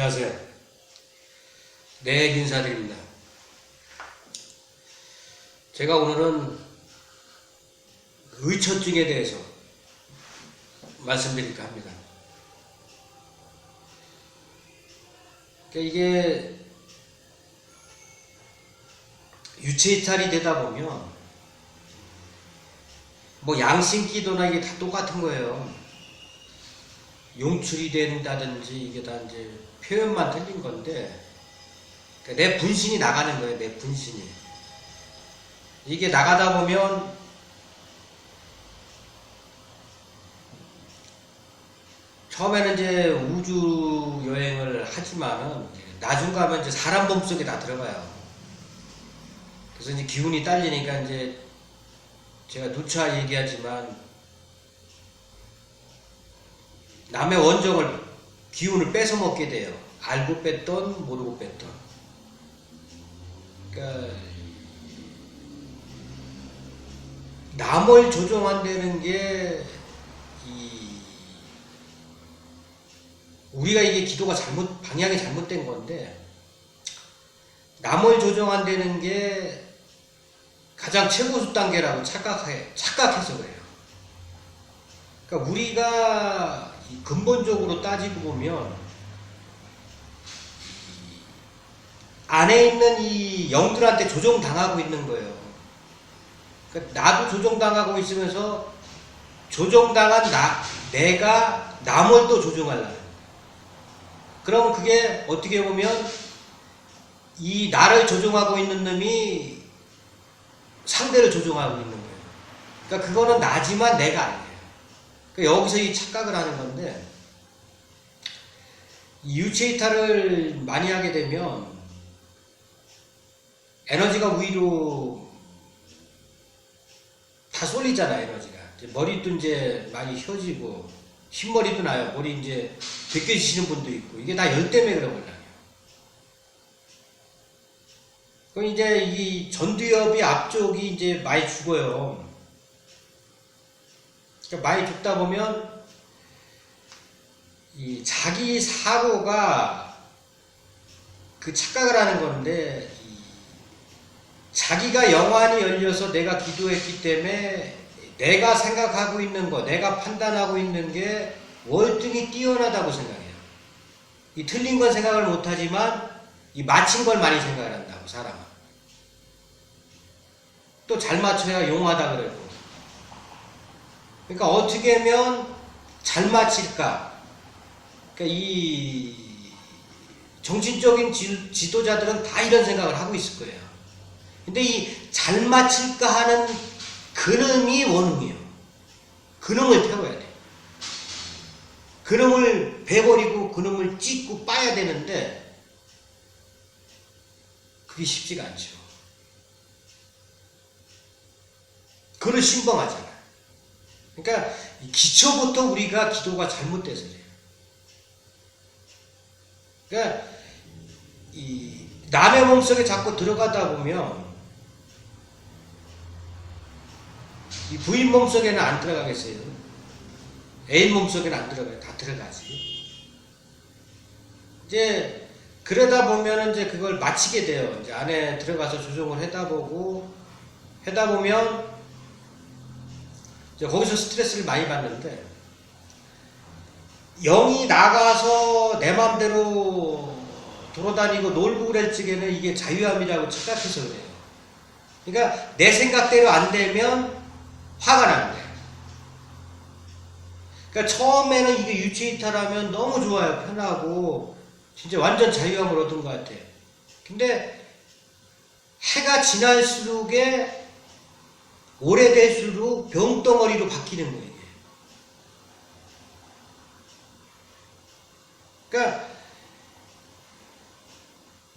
안녕하세요. 네, 인사드립니다. 제가 오늘은 의처증에 대해서 말씀드릴까 합니다. 그러니까 이게 유체이탈이 되다 보면 뭐 양심기도나 이게 다 똑같은 거예요. 용출이 된다든지 이게 다 이제 표현만 틀린 건데 그러니까 내 분신이 나가는 거예요. 내 분신이 이게 나가다 보면 처음에는 이제 우주 여행을 하지만은 나중 가면 이제 사람 몸 속에 다 들어가요. 그래서 이제 기운이 딸리니까 이제 제가 누차 얘기하지만 남의 원정을 기운을 뺏어 먹게 돼요. 알고 뺐던 모르고 뺐던. 그러니까 남을 조종한다는 게 이, 우리가 이게 기도가 잘못 방향이 잘못된 건데 남을 조종한다는 게 가장 최고 단계라고 착각해 착각해서 그래요. 그러니까 우리가 이 근본적으로 따지고 보면 안에 있는 이 영들한테 조종당하고 있는 거예요. 그러니까 나도 조종당하고 있으면서 조종당한 나, 내가 남을 또 조종하려는 거예요. 그럼 그게 어떻게 보면 이 나를 조종하고 있는 놈이 상대를 조종하고 있는 거예요. 그러니까 그거는 나지만 내가 아니에요. 그러니까 여기서 이 착각을 하는 건데 이 유체이탈을 많이 하게 되면 에너지가 위로 다 쏠리잖아 에너지가. 머리도 이제 많이 휘어지고 흰머리도 나요. 머리 이제 벗겨지시는 분도 있고. 이게 다 열 때문에 그런 거잖아요. 그럼 이제 이 전두엽이 앞쪽이 이제 많이 죽어요 그러니까 많이 죽다 보면 이 자기 사고가 그 착각을 하는 건데 이 자기가 영안이 열려서 내가 기도했기 때문에 내가 생각하고 있는 거, 내가 판단하고 있는 게 월등히 뛰어나다고 생각해요. 이 틀린 건 생각을 못하지만 이 맞힌 걸 많이 생각을 한다고 사람은. 또 잘 맞춰야 용하다 그러고. 그러니까 어떻게 하면 잘 맞힐까? 그러니까 이 정신적인 지, 지도자들은 다 이런 생각을 하고 있을 거예요. 근데 이 잘 맞힐까 하는 근음이 원흉이에요. 근음을 태워야 돼. 근음을 베버리고 근음을 찢고 빠야 되는데 그게 쉽지가 않죠. 그를 신봉하잖아. 그러니까 이 기초부터 우리가 기도가 잘못돼서 그래요. 그러니까 이 남의 몸속에 자꾸 들어가다 보면 이 부인 몸속에는 안 들어가겠어요. 애인 몸속에는 안 들어가요. 다 들어가지. 이제 그러다 보면 이제 그걸 마치게 돼요. 이제 안에 들어가서 조종을 해다 보고 해다 보면 거기서 스트레스를 많이 받는데 영이 나가서 내 마음대로 돌아다니고 놀고 적에는 이게 자유함이라고 착각해서 그래요. 그러니까 내 생각대로 안 되면 화가 거예요. 그러니까 처음에는 이게 유체이탈하면 너무 좋아요. 편하고 진짜 완전 자유함을 얻은 것 같아요. 근데 해가 지날수록에 오래될수록 병덩어리로 바뀌는 거예요. 그러니까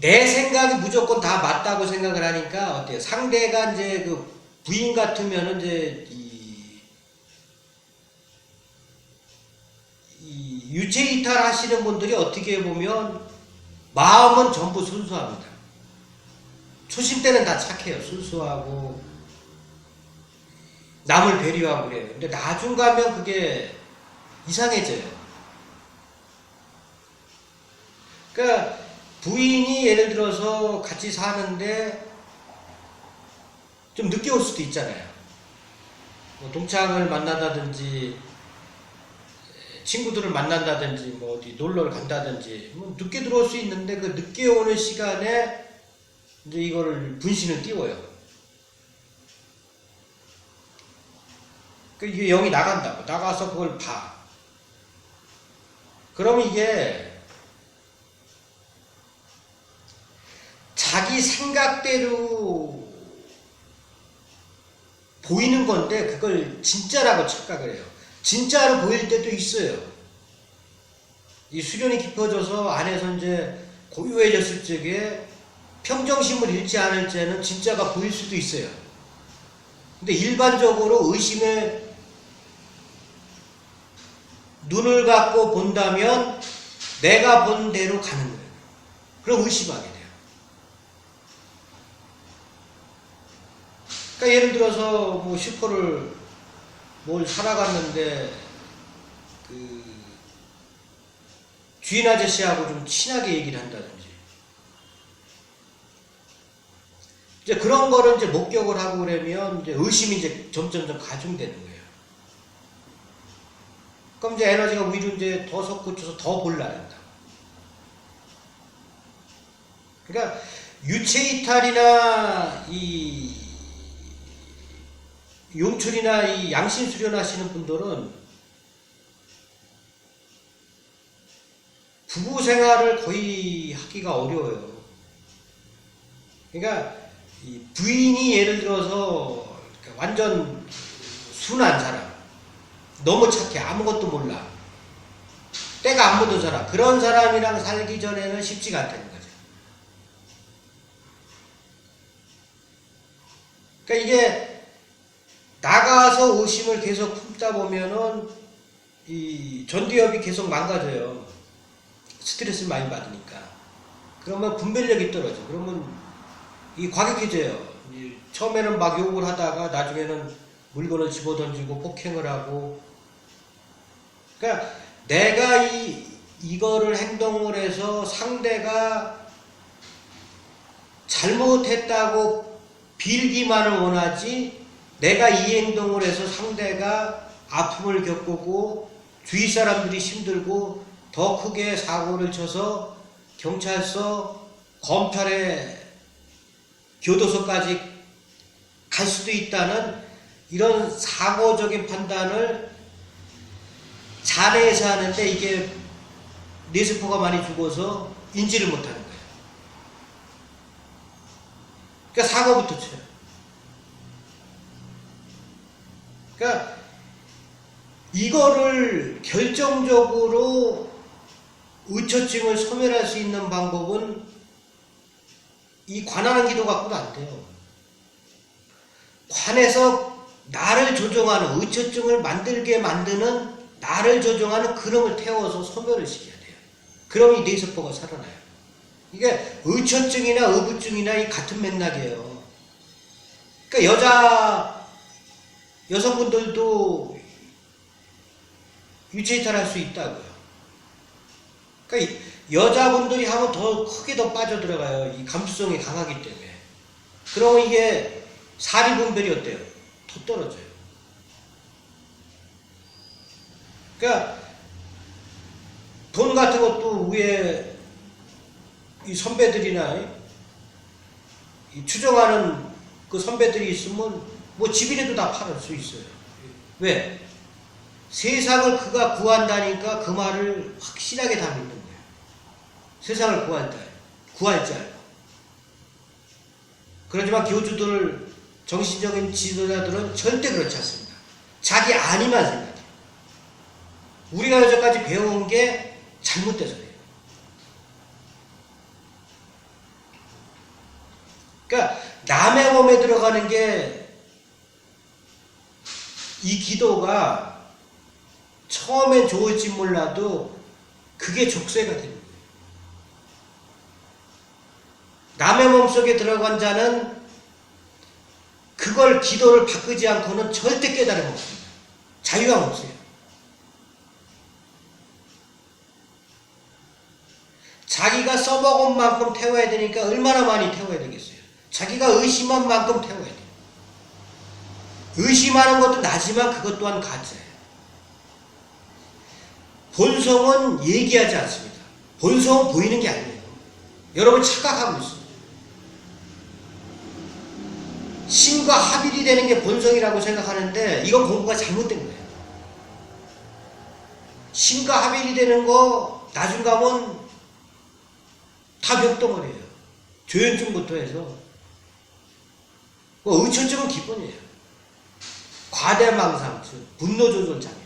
내 생각이 무조건 다 맞다고 생각을 하니까 어때요? 상대가 이제 그 부인 같으면은 이제 이, 이 유체 이탈 하시는 분들이 어떻게 보면 마음은 전부 순수합니다. 초심 때는 다 착해요. 순수하고 남을 배려하고 그래요. 근데 나중 가면 그게 이상해져요. 그러니까 부인이 예를 들어서 같이 사는데 좀 늦게 올 수도 있잖아요. 뭐 동창을 만나다든지 친구들을 만난다든지 뭐 어디 놀러를 간다든지 뭐 늦게 들어올 수 있는데 그 늦게 오는 시간에 이제 이거를 분신을 띄워요. 그 이게 영이 나간다고 나가서 그걸 봐. 그럼 이게 자기 생각대로 보이는 건데 그걸 진짜라고 착각을 해요. 진짜로 보일 때도 있어요. 이 수련이 깊어져서 안에서 이제 고요해졌을 적에 평정심을 잃지 않을 때는 진짜가 보일 수도 있어요. 근데 일반적으로 의심에 눈을 갖고 본다면 내가 본 대로 가는 거예요. 그럼 의심하게 돼요. 그러니까 예를 들어서 뭐 슈퍼를 뭘 사러 갔는데 그 주인 아저씨하고 좀 친하게 얘기를 한다든지 이제 그런 거를 이제 목격을 하고 그러면 이제 의심이 이제 점점점 가중되는 거예요. 그럼 이제 에너지가 위로 이제 더 솟구쳐서 더 볼라른다. 그러니까 유체 이탈이나 이 용출이나 이 양신 수련하시는 분들은 부부 생활을 거의 하기가 어려워요. 그러니까 이 부인이 예를 들어서 이렇게 완전 순한 사람, 너무 착해 아무것도 몰라, 때가 안 묻은 사람 그런 사람이랑 살기 전에는 쉽지가 않다는 거죠. 그러니까 이게 나가서 의심을 계속 품다 보면은 이 전두엽이 계속 망가져요. 스트레스를 많이 받으니까. 그러면 분별력이 떨어져. 그러면 이 과격해져요. 이 처음에는 막 욕을 하다가 나중에는 물건을 집어던지고 폭행을 하고. 그러니까 내가 이 이거를 행동을 해서 상대가 잘못했다고 빌기만을 원하지 내가 이 행동을 해서 상대가 아픔을 겪고 주위 사람들이 힘들고 더 크게 사고를 쳐서 경찰서, 검찰에 교도소까지 갈 수도 있다는 이런 사고적인 판단을 자네에서 하는데 이게 뇌세포가 많이 죽어서 인지를 못하는 거예요. 그러니까 사고부터 쳐요. 그러니까 이거를 결정적으로 의처증을 소멸할 수 있는 방법은 이 관하는 기도 갖고도 안 돼요. 관에서 나를 조종하는 의처증을 만들게 만드는 나를 조종하는 그놈을 태워서 소멸을 시켜야 돼요. 그럼 이 뇌세포가 살아나요. 이게 의처증이나 의부증이나 이 같은 맥락이에요. 그러니까 여자 여성분들도 유체이탈할 수 있다고요. 그러니까 이 여자분들이 하면 더 크게 더 빠져 들어가요. 이 감수성이 강하기 때문에. 그러면 이게 사리 분별이 어때요? 더 떨어져요. 그러니까 돈 같은 것도 위에 이 선배들이나 이 추정하는 그 선배들이 있으면 뭐 집이라도 다 팔을 수 있어요. 왜? 세상을 그가 구한다니까 그 말을 확실하게 다 믿는 거예요. 세상을 구한다. 구할 줄 알고. 그러지만 교주들, 정신적인 지도자들은 절대 그렇지 않습니다. 자기 아니만 생각해요. 우리가 여태까지 배운 게 잘못돼서 그래요. 그러니까 남의 몸에 들어가는 게 이 기도가 처음엔 좋을지 몰라도 그게 족쇄가 되는 거예요. 남의 몸속에 들어간 자는 그걸 기도를 바꾸지 않고는 절대 깨달음 없습니다. 자유함 없어요. 자기가 태운 만큼 태워야 되니까 얼마나 많이 태워야 되겠어요? 자기가 의심한 만큼 태워야 돼요. 의심하는 것도 나지만 그것 또한 가짜예요. 본성은 얘기하지 않습니다. 본성은 보이는 게 아니에요. 여러분 착각하고 있어요. 신과 합일이 되는 게 본성이라고 생각하는데 이건 공부가 잘못된 거예요. 신과 합일이 되는 거 나중 가면 다 벽덩어리예요. 조현증부터 해서 뭐 의처증은 기본이에요. 과대망상, 분노 조절 장애.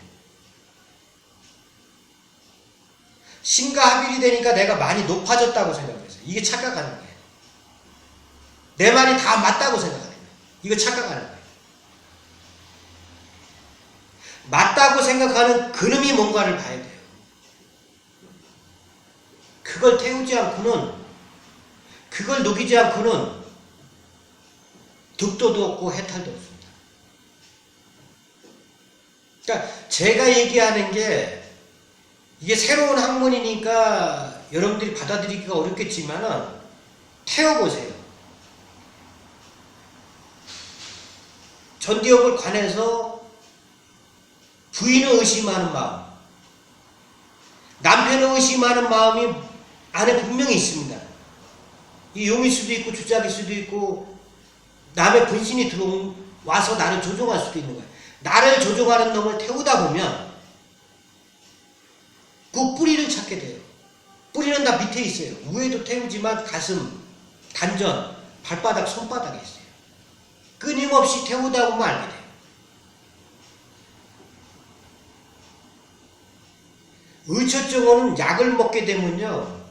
신과 합일이 되니까 내가 많이 높아졌다고 생각했어요. 이게 착각하는 거예요. 내 말이 다 맞다고 생각하는 거예요. 이거 착각하는 거예요. 맞다고 생각하는 그놈이 뭔가를 봐야 돼요. 그걸 태우지 않고는, 그걸 녹이지 않고는 득도도 없고 해탈도 없습니다. 그러니까 제가 얘기하는 게 이게 새로운 학문이니까 여러분들이 받아들이기가 어렵겠지만은 태워보세요. 전기업을 관해서 부인을 의심하는 마음, 남편을 의심하는 마음이 안에 분명히 있습니다. 이 용일 수도 있고 주작일 수도 있고 남의 분신이 들어와서 나를 조종할 수도 있는 거예요. 나를 조종하는 놈을 태우다 보면 그 뿌리를 찾게 돼요. 뿌리는 다 밑에 있어요. 위에도 태우지만 가슴, 단전, 발바닥, 손바닥에 있어요. 끊임없이 태우다 보면 알게 돼요. 의처증은 약을 먹게 되면요.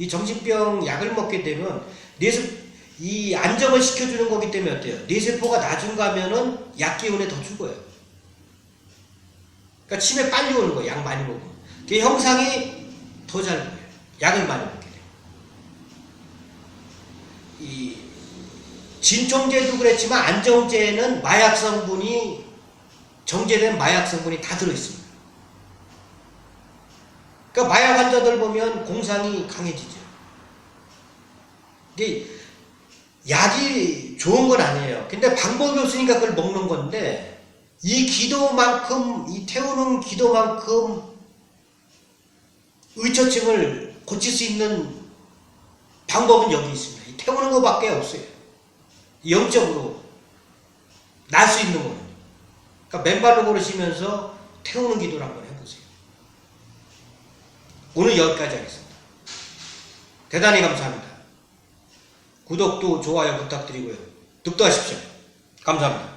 이 정신병 약을 먹게 되면 뇌세 이 안정을 시켜주는 거기 때문에 어때요? 뇌세포가 나중 가면은 약 기운에 더 죽어요. 그러니까 치매 빨리 오는 거예요. 약 많이 먹으면. 그 형상이 더 잘 보여요. 약을 많이 먹게 돼요. 이 진통제도 그랬지만 안정제에는 마약 성분이 정제된 마약 성분이 다 들어 있습니다. 그러니까 마약 환자들 보면 공상이 강해지죠. 근데 약이 좋은 건 아니에요. 근데 방법이 없으니까 그걸 먹는 건데 이 기도만큼 이 태우는 기도만큼 의처증을 고칠 수 있는 방법은 여기 있습니다. 이 태우는 것밖에 없어요. 영적으로 날 수 있는 거는. 그러니까 맨발로 걸으시면서 태우는 기도를 한번 해보세요. 오늘 여기까지 하겠습니다. 대단히 감사합니다. 구독도 좋아요 부탁드리고요. 득도하십시오. 감사합니다.